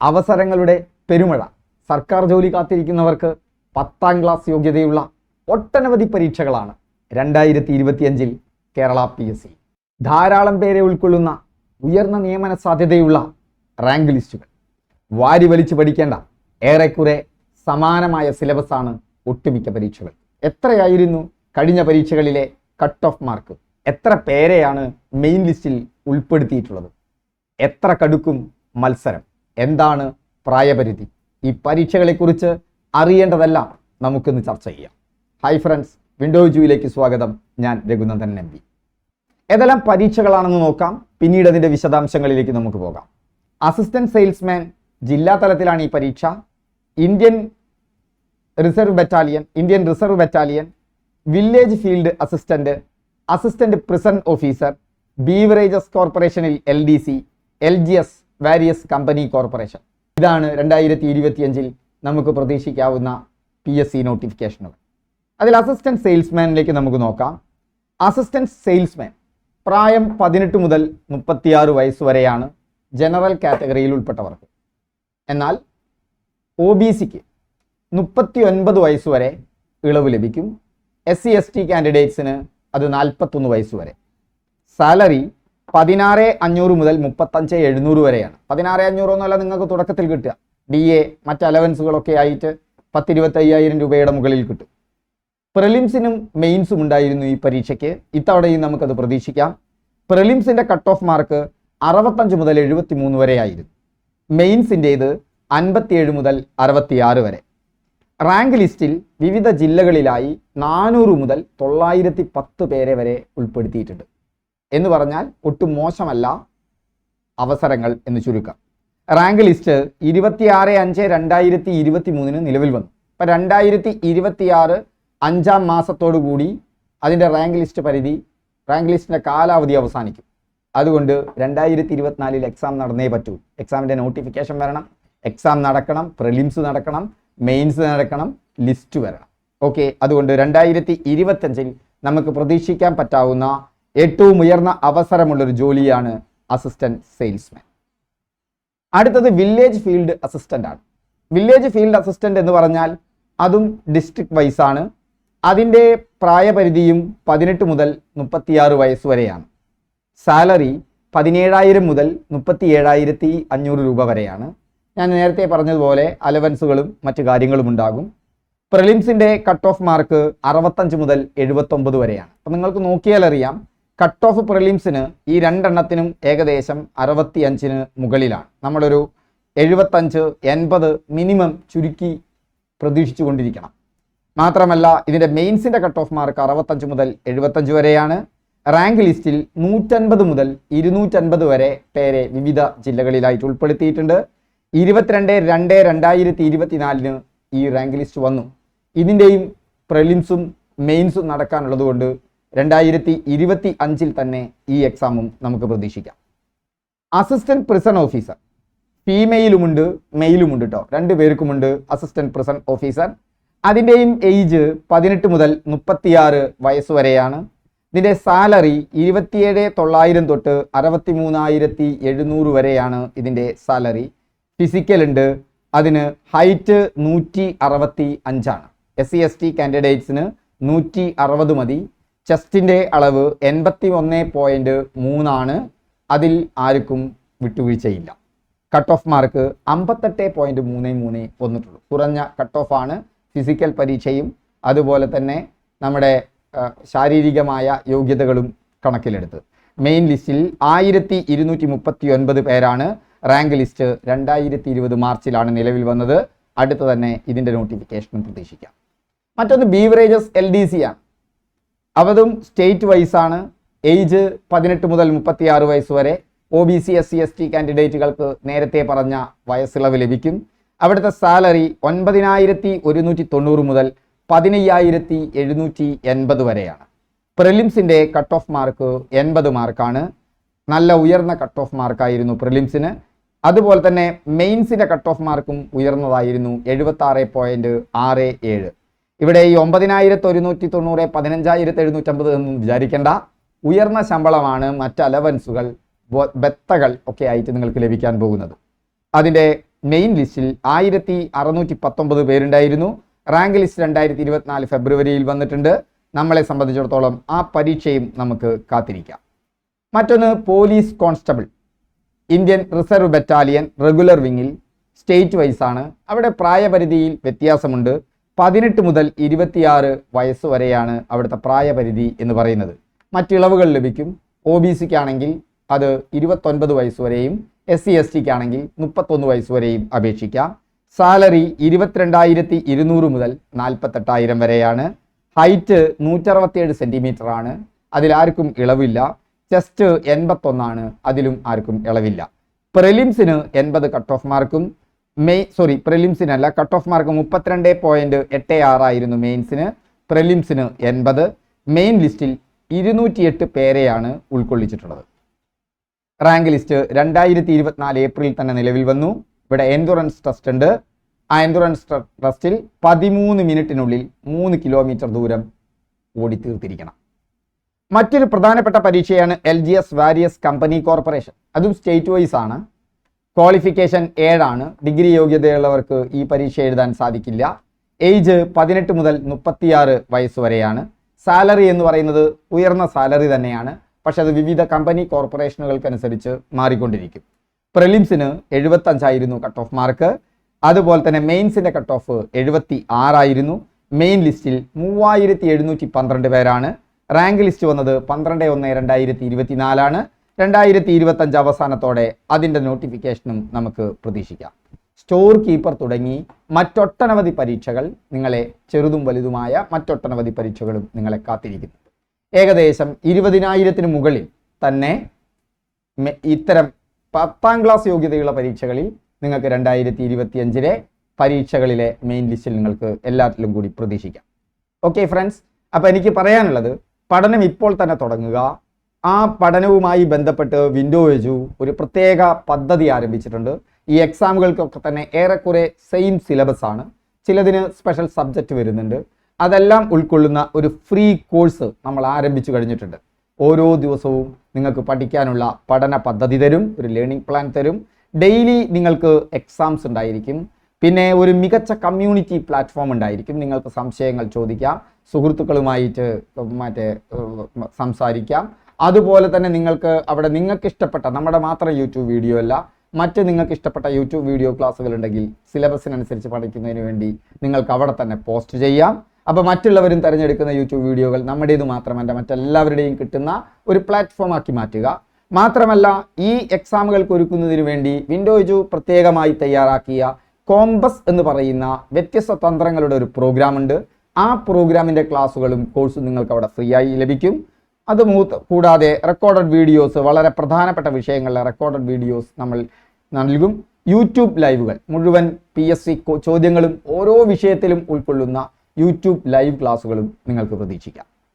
അവസരങ്ങളുടെ പെരുമഴ. സർക്കാർ ജോലി കാത്തിരിക്കുന്നവർക്ക് പത്താം ക്ലാസ് യോഗ്യതയുള്ള ഒട്ടനവധി പരീക്ഷകളാണ് രണ്ടായിരത്തി ഇരുപത്തിയഞ്ചിൽ കേരള പി എസ് സി. ധാരാളം പേരെ ഉൾക്കൊള്ളുന്ന ഉയർന്ന നിയമന സാധ്യതയുള്ള റാങ്ക് ലിസ്റ്റുകൾ. വാരി വലിച്ചു പഠിക്കേണ്ട ഏറെക്കുറെ സമാനമായ സിലബസാണ് ഒട്ടുമിക്ക പരീക്ഷകൾ. എത്രയായിരുന്നു കഴിഞ്ഞ പരീക്ഷകളിലെ കട്ട് ഓഫ് മാർക്ക്? എത്ര പേരെയാണ് മെയിൻ ലിസ്റ്റിൽ ഉൾപ്പെടുത്തിയിട്ടുള്ളത്? എത്ര കടുക്കും മത്സരം? എന്താണ് പ്രായപരിധി? ഈ പരീക്ഷകളെക്കുറിച്ച് അറിയേണ്ടതെല്ലാം നമുക്കിന്ന് ചർച്ച ചെയ്യാം. ഹായ് ഫ്രണ്ട്സ് വിൻഡോ ജൂയിലേക്ക് സ്വാഗതം. ഞാൻ രഘുനന്ദൻ എം പി ഏതെല്ലാം പരീക്ഷകളാണെന്ന് നോക്കാം. പിന്നീട് അതിന്റെ വിശദാംശങ്ങളിലേക്ക് നമുക്ക് പോകാം. അസിസ്റ്റന്റ് സെയിൽസ്മാൻ ജില്ലാ തലത്തിലാണ് ഈ പരീക്ഷ. Indian reserve battalion Indian reserve battalion village field assistant assistant prison officer beverages കോർപ്പറേഷനിൽ L D C L G S various company corporation ഇതാണ് രണ്ടായിരത്തി ഇരുപത്തിയഞ്ചിൽ നമുക്ക് പ്രതീക്ഷിക്കാവുന്ന പി എസ് സി നോട്ടിഫിക്കേഷനുകൾ അതിൽ അസിസ്റ്റന്റ് സെയിൽസ്മാനിലേക്ക് നമുക്ക് നോക്കാം. അസിസ്റ്റന്റ് സെയിൽസ്മാൻ പ്രായം പതിനെട്ട് മുതൽ മുപ്പത്തിയാറ് വയസ്സ് വരെയാണ് ജനറൽ കാറ്റഗറിയിൽ ഉൾപ്പെട്ടവർക്ക്. എന്നാൽ ഒ ബി സിക്ക് മുപ്പത്തി ഒൻപത് വയസ്സ് വരെ ഇളവ് ലഭിക്കും. എസ് സി എസ് ടി കാൻഡിഡേറ്റ്സിന് അത് നാൽപ്പത്തൊന്ന് വയസ്സ് വരെ. സാലറി പതിനാറ് അഞ്ഞൂറ് മുതൽ മുപ്പത്തഞ്ച് എഴുന്നൂറ് വരെയാണ്. പതിനാറ് അഞ്ഞൂറ് ഒന്നുമല്ല നിങ്ങൾക്ക് തുടക്കത്തിൽ കിട്ടുക. ഡി എ മറ്റ് അലവൻസുകളൊക്കെ ആയിട്ട് പത്തിരുപത്തയ്യായിരം രൂപയുടെ മുകളിൽ കിട്ടും. പ്രിലിംസിനും മെയിൻസും ഉണ്ടായിരുന്നു ഈ പരീക്ഷയ്ക്ക്. ഇത്തവണയും നമുക്കത് പ്രതീക്ഷിക്കാം. പ്രിലിംസിന്റെ കട്ട് ഓഫ് മാർക്ക് അറുപത്തഞ്ച് മുതൽ എഴുപത്തി മൂന്ന് വരെ ആയിരുന്നു മെയിൻസിന്റേത് അൻപത്തിയേഴ് മുതൽ അറുപത്തിയാറ് വരെ. റാങ്ക് ലിസ്റ്റിൽ വിവിധ ജില്ലകളിലായി നാനൂറ് മുതൽ തൊള്ളായിരത്തി പത്ത് പേരെ വരെ ഉൾപ്പെടുത്തിയിട്ടുണ്ട്. എന്ന് പറഞ്ഞാൽ ഒട്ടും മോശമല്ല അവസരങ്ങൾ എന്ന് ചുരുക്കം. റാങ്ക് ലിസ്റ്റ് ഇരുപത്തിയാറ് അഞ്ച് രണ്ടായിരത്തി ഇരുപത്തി മൂന്നിന് നിലവിൽ വന്നു. അപ്പം രണ്ടായിരത്തി ഇരുപത്തിയാറ് അഞ്ചാം മാസത്തോടു കൂടി അതിന്റെ റാങ്ക് ലിസ്റ്റ് പരിധി റാങ്ക് ലിസ്റ്റിന്റെ കാലാവധി അവസാനിക്കും. അതുകൊണ്ട് രണ്ടായിരത്തി ഇരുപത്തിനാലിൽ എക്സാം നടന്നേ പറ്റൂ. എക്സാമിന്റെ നോട്ടിഫിക്കേഷൻ വരണം എക്സാം നടക്കണം പ്രിലിംസ് നടക്കണം മെയിൻസ് നടക്കണം ലിസ്റ്റ് വരണം. ഓക്കെ അതുകൊണ്ട് രണ്ടായിരത്തി ഇരുപത്തഞ്ചിൽ നമുക്ക് പ്രതീക്ഷിക്കാൻ പറ്റാവുന്ന ഏറ്റവും ഉയർന്ന അവസരമുള്ളൊരു ജോലിയാണ് അസിസ്റ്റന്റ് സെയിൽസ്മാൻ അടുത്തത് വില്ലേജ് ഫീൽഡ് അസിസ്റ്റന്റ് ആണ്. വില്ലേജ് ഫീൽഡ് അസിസ്റ്റന്റ് എന്ന് പറഞ്ഞാൽ അതും ഡിസ്ട്രിക്ട് വൈസ് ആണ്. അതിന്റെ പ്രായപരിധിയും പതിനെട്ട് മുതൽ മുപ്പത്തിയാറ് വയസ്സ് വരെയാണ്. സാലറി പതിനേഴായിരം മുതൽ മുപ്പത്തി ഏഴായിരത്തി അഞ്ഞൂറ് രൂപ വരെയാണ്. ഞാൻ നേരത്തെ പറഞ്ഞതുപോലെ അലവൻസുകളും മറ്റു കാര്യങ്ങളും ഉണ്ടാകും. പ്രിലിംസിന്റെ കട്ട് ഓഫ് മാർക്ക് അറുപത്തഞ്ച് മുതൽ എഴുപത്തൊമ്പത് വരെയാണ്. അപ്പം നിങ്ങൾക്ക് നോക്കിയാൽ അറിയാം കട്ട് ഓഫ് പ്രിലിംസിന് ഈ രണ്ടെണ്ണത്തിനും ഏകദേശം അറുപത്തി അഞ്ചിന് മുകളിലാണ്. നമ്മളൊരു എഴുപത്തഞ്ച് എൺപത് മിനിമം ചുരുക്കി പ്രതീക്ഷിച്ചു കൊണ്ടിരിക്കണം. മാത്രമല്ല ഇതിന്റെ മെയിൻസിന്റെ കട്ട് ഓഫ് മാർക്ക് അറുപത്തഞ്ച് മുതൽ എഴുപത്തഞ്ച് വരെയാണ്. റാങ്ക് ലിസ്റ്റിൽ നൂറ്റൻപത് മുതൽ ഇരുന്നൂറ്റൻപത് വരെ പേരെ വിവിധ ജില്ലകളിലായിട്ട് ഉൾപ്പെടുത്തിയിട്ടുണ്ട്. ഇരുപത്തിരണ്ട് രണ്ട് രണ്ടായിരത്തി ഇരുപത്തിനാലിന് ഈ റാങ്ക് ലിസ്റ്റ് വന്നു. ഇതിന്റെയും പ്രിലിംസും മെയിൻസും നടക്കാനുള്ളത് കൊണ്ട് രണ്ടായിരത്തി ഇരുപത്തി അഞ്ചിൽ തന്നെ ഈ എക്സാമും നമുക്ക് പ്രതീക്ഷിക്കാം. അസിസ്റ്റന്റ് പ്രിസൺ ഓഫീസർ ഫീമെയിലുമുണ്ട് മെയിലുമുണ്ട് കേട്ടോ രണ്ട് പേർക്കുമുണ്ട് അസിസ്റ്റന്റ് പ്രിസൺ ഓഫീസർ അതിന്റെയും ഏജ് പതിനെട്ട് മുതൽ മുപ്പത്തിയാറ് വയസ്സ് വരെയാണ്. ഇതിന്റെ സാലറി ഇരുപത്തിയേഴ് തൊള്ളായിരം തൊട്ട് അറുപത്തി മൂന്നായിരത്തി എഴുന്നൂറ് വരെയാണ് ഇതിന്റെ സാലറി ഫിസിക്കൽ ഉണ്ട് അതിന് ഹൈറ്റ് നൂറ്റി അറുപത്തി അഞ്ചാണ് എസ് സി എസ് ടി കാൻഡിഡേറ്റ്സിന് നൂറ്റി അറുപത് മതി. ചെസ്റ്റിന്റെ അളവ് എൺപത്തി ഒന്ന് പോയിന്റ് മൂന്നാണ്. അതിൽ ആർക്കും വിട്ടുവീഴ്ചയില്ല. കട്ട് ഓഫ് മാർക്ക് അമ്പത്തെട്ട് പോയിന്റ് മൂന്ന് മൂന്ന് വന്നിട്ടുള്ളൂ. കുറഞ്ഞ കട്ട് ഓഫ് ആണ് ഫിസിക്കൽ പരീക്ഷയും അതുപോലെ തന്നെ നമ്മുടെ ശാരീരികമായ യോഗ്യതകളും കണക്കിലെടുത്ത്. മെയിൻ ലിസ്റ്റിൽ ആയിരത്തി ഇരുന്നൂറ്റി മുപ്പത്തി ഒൻപത് പേരാണ് റാങ്ക് ലിസ്റ്റ് രണ്ടായിരത്തി ഇരുപത് മാർച്ചിലാണ് നിലവിൽ വന്നത്. അടുത്ത് തന്നെ ഇതിന്റെ നോട്ടിഫിക്കേഷനും പ്രതീക്ഷിക്കാം. മറ്റൊന്ന് ബീവറേജസ് എൽ ഡി സി ആണ്. അവതും സ്റ്റേറ്റ് വൈസാണ്. ഏജ് പതിനെട്ട് മുതൽ മുപ്പത്തിയാറ് വയസ്സ് വരെ O B C S C S T കാൻഡിഡേറ്റുകൾക്ക് നേരത്തെ പറഞ്ഞ വയസ്സിളവ് ലഭിക്കും. അവിടുത്തെ സാലറി ഒൻപതിനായിരത്തി ഒരുന്നൂറ്റി തൊണ്ണൂറ് മുതൽ പതിനയ്യായിരത്തി എഴുന്നൂറ്റി എൺപത് വരെയാണ്. പ്രിലിംസിന്റെ കട്ട് ഓഫ് മാർക്ക് എൺപത് മാർക്കാണ്. നല്ല ഉയർന്ന കട്ട് ഓഫ് മാർക്കായിരുന്നു പ്രിലിംസിന്. അതുപോലെ തന്നെ മെയിൻസിന്റെ കട്ട് ഓഫ് മാർക്കും ഉയർന്നതായിരുന്നു എഴുപത്തി ആറ് പോയിന്റ് ആറ് ഏഴ്. ഇവിടെ ഈ ഒമ്പതിനായിരത്തി ഒരുന്നൂറ്റി തൊണ്ണൂറ് പതിനഞ്ചായിരത്തി എഴുന്നൂറ്റമ്പത് എന്നും വിചാരിക്കേണ്ട. ഉയർന്ന ശമ്പളമാണ് മറ്റ് അലവൻസുകൾ ബെത്തകൾ ഒക്കെ ആയിട്ട് നിങ്ങൾക്ക് ലഭിക്കാൻ പോകുന്നത്. അതിന്റെ മെയിൻ ലിസ്റ്റിൽ ആയിരത്തി അറുന്നൂറ്റി പത്തൊമ്പത് പേരുണ്ടായിരുന്നു. റാങ്ക് ലിസ്റ്റ് രണ്ടായിരത്തി ഇരുപത്തിനാല് ഫെബ്രുവരിയിൽ വന്നിട്ടുണ്ട്. നമ്മളെ സംബന്ധിച്ചിടത്തോളം ആ പരീക്ഷയും നമുക്ക് കാത്തിരിക്കാം. മറ്റൊന്ന് police constable. Indian reserve battalion regular വിങ്ങിൽ state വൈസാണ്. അവിടെ പ്രായപരിധിയിൽ വ്യത്യാസമുണ്ട്. പതിനെട്ട് മുതൽ ഇരുപത്തിയാറ് വയസ്സ് വരെയാണ് അവിടുത്തെ പ്രായപരിധി എന്ന് പറയുന്നത്. മറ്റിളവുകൾ ലഭിക്കും. ഒ ബി സിക്ക് ആണെങ്കിൽ അത് ഇരുപത്തൊൻപത് വയസ്സ് വരെയും എസ് സി എസ് ടിക്ക് ആണെങ്കിൽ മുപ്പത്തൊന്ന് വയസ്സ് വരെയും അപേക്ഷിക്കാം. സാലറി ഇരുപത്തിരണ്ടായിരത്തി ഇരുന്നൂറ് മുതൽ നാൽപ്പത്തെട്ടായിരം വരെയാണ്. ഹൈറ്റ് നൂറ്ററുപത്തിയേഴ് സെന്റിമീറ്റർ ആണ് അതിലാർക്കും ഇളവില്ല. ചെസ്റ്റ് എൺപത്തൊന്നാണ്. അതിലും ആർക്കും ഇളവില്ല. പ്രിലിംസിന് എൺപത് കട്ട് ഓഫ് മാർക്കും മെയ് സോറി പ്രിലിംസിനല്ല കട്ട് ഓഫ് മാർക്ക് മുപ്പത്തിരണ്ട് പോയിന്റ് എട്ട് ആറായിരുന്നു മെയിൻസിന് പ്രിലിംസിന് എൺപത്. മെയിൻ ലിസ്റ്റിൽ ഇരുന്നൂറ്റിയെട്ട് പേരെയാണ് ഉൾക്കൊള്ളിച്ചിട്ടുള്ളത്. റാങ്ക് ലിസ്റ്റ് രണ്ടായിരത്തി ഇരുപത്തിനാല് ഏപ്രിൽ തന്നെ നിലവിൽ വന്നു. ഇവിടെ എൻഡുറൻസ് ടെസ്റ്റ് ഉണ്ട്. ആ എൻഡുറൻസ് ടെസ്റ്റിൽ പതിമൂന്ന് മിനിറ്റിനുള്ളിൽ മൂന്ന് കിലോമീറ്റർ ദൂരം ഓടി തീർത്തിരിക്കണം മറ്റൊരു പ്രധാനപ്പെട്ട പരീക്ഷയാണ് L G S various company corporation. അതും സ്റ്റേറ്റ് വൈസ് ആണ്. ക്വാളിഫിക്കേഷൻ ഏഴാണ്. ഡിഗ്രി യോഗ്യതയുള്ളവർക്ക് ഈ പരീക്ഷ എഴുതാൻ സാധിക്കില്ല. ഏജ് പതിനെട്ട് മുതൽ മുപ്പത്തിയാറ് വയസ്സ് വരെയാണ്. സാലറി എന്ന് പറയുന്നത് ഉയർന്ന സാലറി തന്നെയാണ്. പക്ഷെ അത് വിവിധ കമ്പനി കോർപ്പറേഷനുകൾക്കനുസരിച്ച് മാറിക്കൊണ്ടിരിക്കും. പ്രിലിംസിന് എഴുപത്തഞ്ചായിരുന്നു കട്ട് ഓഫ് മാർക്ക് അതുപോലെ തന്നെ മെയിൻസിന്റെ കട്ട് ഓഫ് എഴുപത്തി ആറായിരുന്നു മെയിൻ ലിസ്റ്റിൽ മൂവായിരത്തി എഴുന്നൂറ്റി പന്ത്രണ്ട് പേരാണ്. റാങ്ക് ലിസ്റ്റ് വന്നത് പന്ത്രണ്ട് ഒന്ന് രണ്ടായിരത്തി ഇരുപത്തിനാലാണ്. രണ്ടായിരത്തി ഇരുപത്തഞ്ച് അവസാനത്തോടെ അതിന്റെ നോട്ടിഫിക്കേഷനും നമുക്ക് പ്രതീക്ഷിക്കാം. സ്റ്റോർ കീപ്പർ തുടങ്ങി മറ്റൊട്ടനവധി പരീക്ഷകൾ നിങ്ങളെ ചെറുതും വലുതുമായ മറ്റൊട്ടനവധി പരീക്ഷകളും നിങ്ങളെ കാത്തിരിക്കുന്നു. ഏകദേശം ഇരുപതിനായിരത്തിന് മുകളിൽ തന്നെ ഇത്തരം പത്താം ക്ലാസ് യോഗ്യതയുള്ള പരീക്ഷകളിൽ നിങ്ങൾക്ക് രണ്ടായിരത്തി ഇരുപത്തിയഞ്ചിലെ പരീക്ഷകളിലെ മെയിൻ ലിസ്റ്റിൽ നിങ്ങൾക്ക് എല്ലാത്തിലും കൂടി പ്രതീക്ഷിക്കാം. ഓക്കെ ഫ്രണ്ട്സ് അപ്പോൾ എനിക്ക് പറയാനുള്ളത് പഠനം ഇപ്പോൾ തന്നെ തുടങ്ങുക ആ പഠനവുമായി ബന്ധപ്പെട്ട് വിൻഡോ എജു ഒരു പ്രത്യേക പദ്ധതി ആരംഭിച്ചിട്ടുണ്ട്. ഈ എക്സാമുകൾക്കൊക്കെ തന്നെ ഏറെക്കുറെ സെയിം സിലബസ് ആണ്. ചിലതിന് സ്പെഷ്യൽ സബ്ജക്റ്റ് വരുന്നുണ്ട്. അതെല്ലാം ഉൾക്കൊള്ളുന്ന ഒരു ഫ്രീ കോഴ്സ് നമ്മൾ ആരംഭിച്ചു കഴിഞ്ഞിട്ടുണ്ട്. ഓരോ ദിവസവും നിങ്ങൾക്ക് പഠിക്കാനുള്ള പഠന പദ്ധതി തരും ഒരു ലേണിംഗ് പ്ലാൻ തരും. ഡെയിലി നിങ്ങൾക്ക് എക്സാംസ് ഉണ്ടായിരിക്കും. പിന്നെ ഒരു മികച്ച കമ്മ്യൂണിറ്റി പ്ലാറ്റ്ഫോം ഉണ്ടായിരിക്കും. നിങ്ങൾക്ക് സംശയങ്ങൾ ചോദിക്കാം സുഹൃത്തുക്കളുമായിട്ട് മറ്റേ സംസാരിക്കാം. അതുപോലെ തന്നെ നിങ്ങൾക്ക് അവിടെ നിങ്ങൾക്ക് ഇഷ്ടപ്പെട്ട നമ്മുടെ മാത്രം യൂട്യൂബ് വീഡിയോ അല്ല മറ്റ് നിങ്ങൾക്ക് ഇഷ്ടപ്പെട്ട യൂട്യൂബ് വീഡിയോ ക്ലാസ്സുകൾ ഉണ്ടെങ്കിൽ സിലബസിനനുസരിച്ച് പഠിക്കുന്നതിന് വേണ്ടി നിങ്ങൾക്ക് അവിടെ തന്നെ പോസ്റ്റ് ചെയ്യാം. അപ്പോൾ മറ്റുള്ളവരും തിരഞ്ഞെടുക്കുന്ന യൂട്യൂബ് വീഡിയോകൾ നമ്മുടേത് മാത്രമല്ല മറ്റെല്ലാവരുടെയും കിട്ടുന്ന ഒരു പ്ലാറ്റ്ഫോം ആക്കി മാറ്റുക. മാത്രമല്ല ഈ എക്സാമുകൾക്ക് ഒരുക്കുന്നതിന് വേണ്ടി വിൻഡോജു പ്രത്യേകമായി തയ്യാറാക്കിയ കോമ്പസ് എന്ന് പറയുന്ന വ്യത്യസ്ത തന്ത്രങ്ങളുടെ ഒരു പ്രോഗ്രാം ഉണ്ട്. ആ പ്രോഗ്രാമിന്റെ ക്ലാസ്സുകളും കോഴ്സും നിങ്ങൾക്ക് അവിടെ ഫ്രീ ആയി ലഭിക്കും. അത് കൂടാതെ റെക്കോർഡഡ് വീഡിയോസ് വളരെ പ്രധാനപ്പെട്ട വിഷയങ്ങളിലെ റെക്കോർഡഡ് വീഡിയോസ് നമ്മൾ നൽകും. യൂട്യൂബ് ലൈവുകൾ മുഴുവൻ പി എസ് സി ചോദ്യങ്ങളും ഓരോ വിഷയത്തിലും ഉൾക്കൊള്ളുന്ന യൂട്യൂബ് ലൈവ് ക്ലാസ്സുകളും നിങ്ങൾക്ക് പ്രതീക്ഷിക്കാം.